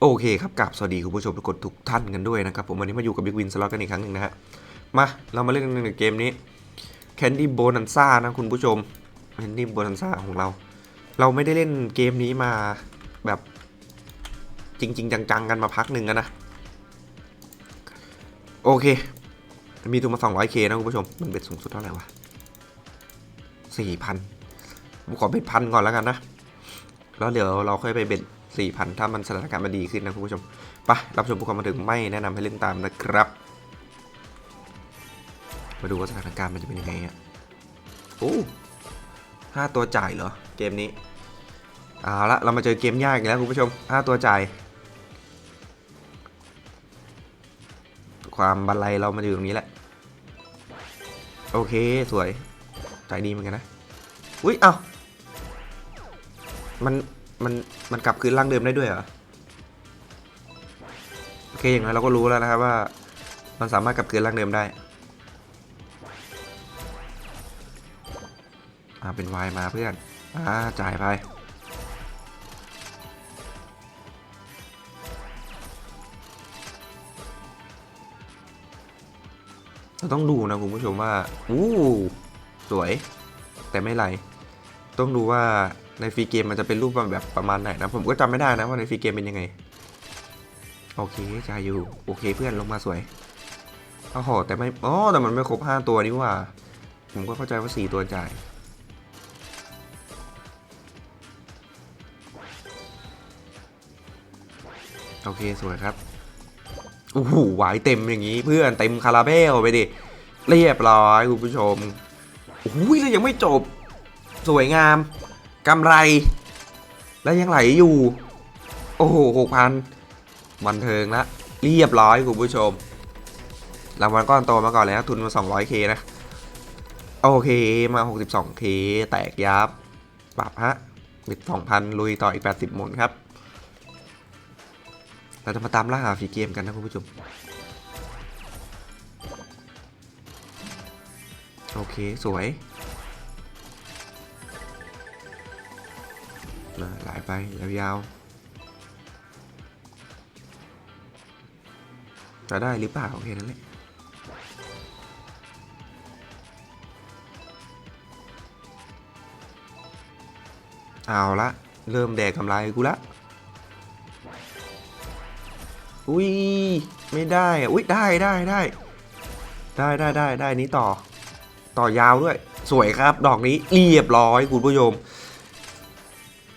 โอเคครับกับสวัสดีคุณผู้ชมทุกคนทุกท่านกันด้วยนะครับผมวันนี้มาอยู่กับ Big Win Slot กันอีกครั้งหนึ่งนะฮะมาเรามาเล่นกันในเกมนี้ Candy Bonanza นะคุณผู้ชม Candy Bonanza ของเรา เราไม่ได้เล่นเกมนี้มาแบบจริง ๆ จังๆ กันมาพักหนึ่งแล้วนะโอเค มีทุนมา 200k นะคุณผู้ชม มันเบ็ดสูงสุดเท่าไหร่วะ4,000ผมขอเบ็ดพันก่อนแล้วกันนะ แล้วเดี๋ยวเราค่อยไปเบ็ด 4,000 ถ้ามันสถานการณ์มันดีขึ้นนะคุณผู้ชมไปรับชมผู้ความบันเทิงไม่แนะนำให้เล่นตามนะครับ มาดูว่าสถานการณ์มันจะเป็นยังไงอะโอ้ห้าตัวจ่ายเหรอ เกมนี้เอาละเรามาเจอเกมยากอีกแล้วคุณผู้ชมห้าตัวจ่าย ความบันไลเรามาอยู่ตรงนี้แหละ โอเคสวยจ่ายดีเหมือนกันนะ อุ้ยเอ้ามัน มันมันกลับคืนร่างเดิมได้ด้วยเหรอ โอเคอย่างนั้นเราก็รู้แล้วนะครับว่า มันสามารถกลับคืนร่างเดิมได้ อ่าเป็นวายมาเพื่อน อ่าจ่ายไปเราต้องดูนะคุณผู้ชมว่า อู้ สวย แต่ไม่ไหลต้องดูว่า ในฟรีเกมมันจะเป็นรูปแบบประมาณไหนนะ ผมก็จำไม่ได้นะว่าในฟรีเกมเป็นยังไง โอเคจาอยู่ โอเคเพื่อนลงมาสวยโอ้โหแต่ไม่อ๋อแต่มันไม่ครบ5ตัวนี่ว่า ผมก็เข้าใจว่า4ตัวจ่ายโอเคสวยครับโอ้โหหวายเต็มอย่างนี้เพื่อนเต็มคาราเบลไปดิเรียบร้อยคุณผู้ชมโอ้ยแล้วยังไม่จบ สวยงาม กำไร แล้วยังไหลอยู่ โอ้โหหกพันบันเทิงละเรียบร้อยคุณผู้ชมรางวัลก้อนโตมาก่อนเลยนะทุนมา 200k นะ โอเคมา 62k แตกยับปรับฮะบิด2,000 ลุยต่ออีก 80 หมุนครับ เราจะมาตามล่าหาฟีเกมกันนะคุณผู้ชม โอเค สวย นะหลไปยาวๆจะได้หรือเปล่าโอเคนั่นแหละเอาละเริ่มแดกกำไรกูละ อุ้ย ไม่ได้อะอุ้ยได้ได้ได้ได้ได้ได้ได้นี้ต่อ ต่อยาวด้วย สวยครับ ดอกนี้เรียบร้อยคุณผู้ชม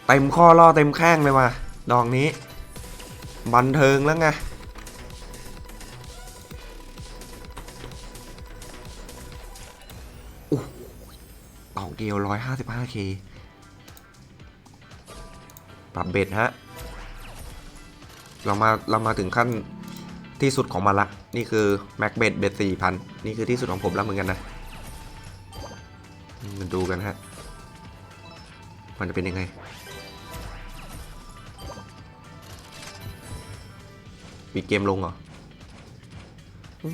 เต็มข้อล่อเต็มแข้งเลยว่ะดอกนี้ บันเทิงแล้วไงโอ้โหดอกเดียว 155k ปรับเบ็ดฮะ เรามา เรามาถึงขั้นที่สุดของมันละ นี่คือแม็กเบ็ดเบ็ดสี่พันนี่คือที่สุดของผมแล้วเหมือนกันนะมาดูกันฮะ มันจะเป็นยังไง ปิดเกมลงเหรอ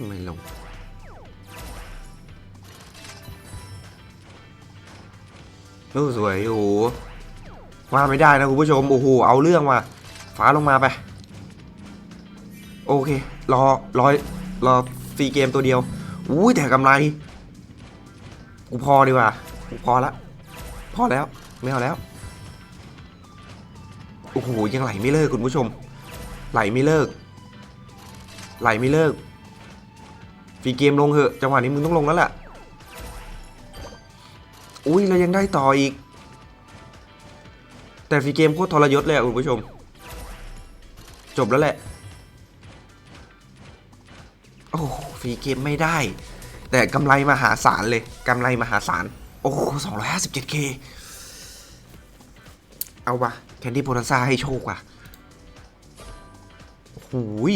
ไม่ลง โอ้สวย โอ้โหว่าไม่ได้นะคุณผู้ชม โอ้โห เอาเรื่องว่ะฟ้าลงมาไป โอเค รอ รอ รอฟรีเกมตัวเดียว อุ้ยแต่กำไร กูพอดีกว่า กูพอละ พอแล้ว ไม่เอาแล้ว โอ้โห ยังไหลไม่เลิกคุณผู้ชม ไหลไม่เลิก ไหลไม่เลิกฟรีเกมลงเหอะจังหวะนี้มึงต้องลงแล้วแหละอุ้ยเรายังได้ต่ออีก แต่ฟรีเกมโคตรทรยศเลยคุณผู้ชม จบแล้วแหละโอ้ฟรีเกมไม่ได้ แต่กำไรมหาศาลเลยกำไรมหาศาลโอ้สองร้อยห้าสิบเจ็ดเคเอาวะแคนดี้โพลันซ่าให้โชคว่ะโอ้ย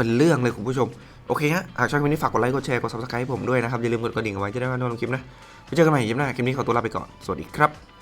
เป็นเรื่องเลยคุณผู้ชม โอเคฮะ หากชอบคลิปนี้ฝากกดไลค์ กดแชร์ กด subscribe ให้ผมด้วยนะครับ อย่าลืมกดกระดิ่งเอาไว้จะได้ไม่พลาดคลิปนะไว้เจอกันใหม่คลิปหน้า คลิปนี้ขอตัวลาไปก่อน สวัสดีครับ